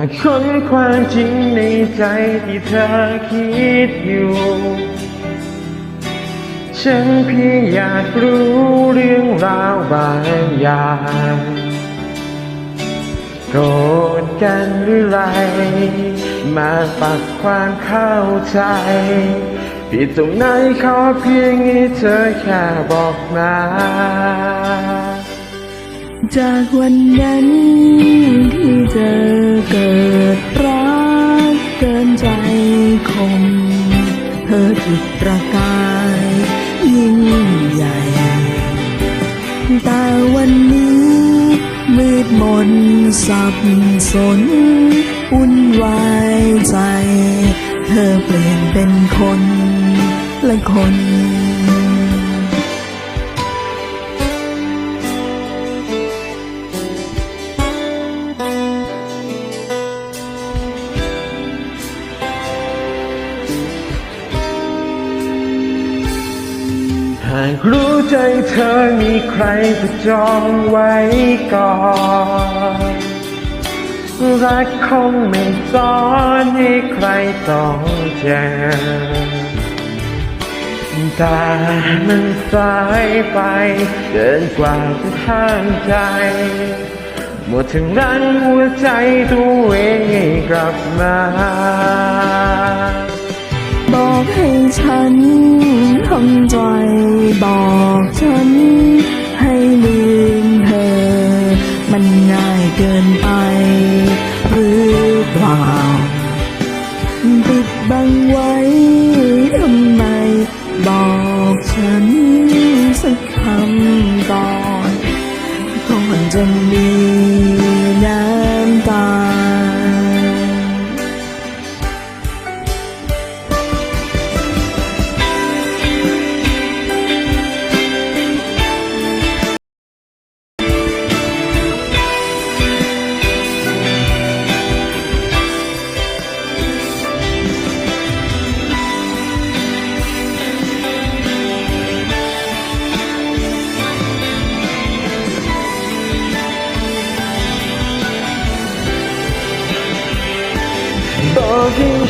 ากค้นความจริงในใจที่เธอคิดอยู่ ฉันเพียงอยากรู้เรื่องราวบางอย่างโกรธกันหรือไร มาปรับความเข้าใจผิดตรงไหนขอเพียงให้เธอแค่บอกมา จากวันนั้นที่เจอเกิดรักเกินใจคม เธอจุดประกายยิ่งใหญ่ แต่วันนี้มืดมนสับสนวุ่นวายใจ เธอเปลี่ยนเป็นคนละคนากรู้ใจเธอมีใครจะจองไว้ก่อน รักคงไม่ซ้อนให้ใครต้องเจอแต่มันสายไปเกินกว่าจะห้ามใจ หมดถึงรั้งหัวใจตัวเองให้กลับมา บอกให้ฉันทำ ก่อ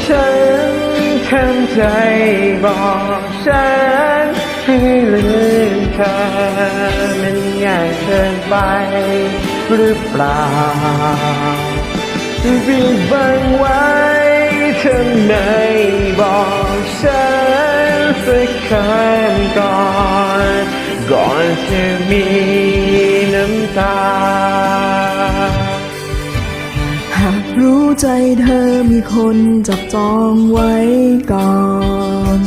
ฉันทำใจบอกฉันให้ลืมเธอมันง่ายเกินไปหรือเปล่าปิดบังไว้ทำไมบอกฉันสักคำก่อน ก่อนจะมีน้ำตา ใจเธอมีคนจับจองไว้ก่อน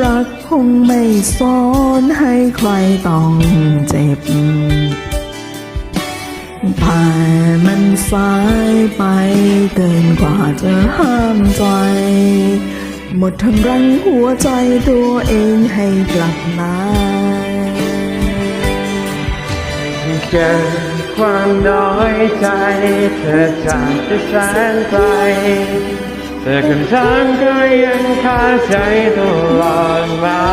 รักคงไม่ซ้อนให้ใครต้องเจ็บแต่มันสายไปเกินกว่าจะห้ามใจ หมดทั้งรังหัวใจตัวเองให้กลับมาเกิด ความน้อยใจ เธอจากไปแสนไกลแต่คำถามก็ยังคาใจตลอดมา